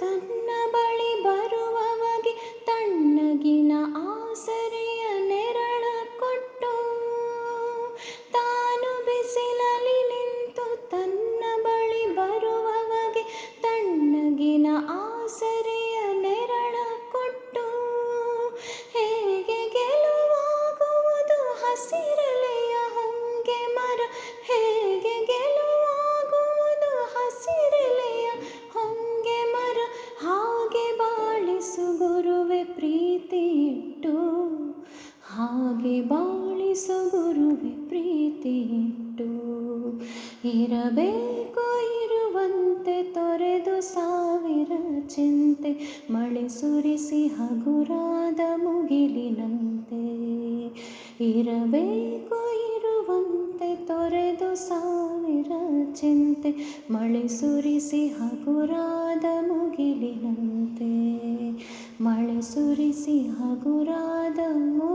ತನ್ನ ಬಳಿ ಬರುವವಗೆ ತಣ್ಣಗಿನ ಆಸರೆಯ ನೆರಳ ಕೊಟ್ಟು, ತಾನು ಬಿಸಿಲಲ್ಲಿ ನಿಂತು ತನ್ನ ಬಳಿ ಬರುವವಗೆ ತಣ್ಣಗಿನ ಆಸರೆಯ ನೆರಳ ಕೊಟ್ಟು, ಹೇಗೆ ಗೆಲುವಾಗುವುದು ಹಸಿರಲೆಯ ಹೊಂಗೆ ಮರ, ಹೇಗೆ ಗೆಲು ಹಾಗೆ ಬಾಳಿಸು ಗುರುವೆ ಪ್ರೀತಿಯಿಟ್ಟು, ಇರಬೇಕು ಇರುವಂತೆ ತೊರೆದು ಸಾವಿರ ಚಿಂತೆ, ಮಳೆ ಸುರಿಸಿ ಹಗುರಾದ ಮುಗಿಲಿನಂತೆ. ಇರಬೇಕು ಇರುವಂತೆ ತೊರೆದು ಸಾವಿರ ಚಿಂತೆ, ಮಳೆ ಸುರಿಸಿ ಹಗುರಾದ ಮುಗಿಲಿನಂತೆ. ಮಳೆ ಸುರಿಸಿ ಹಗುರಾದ ಮು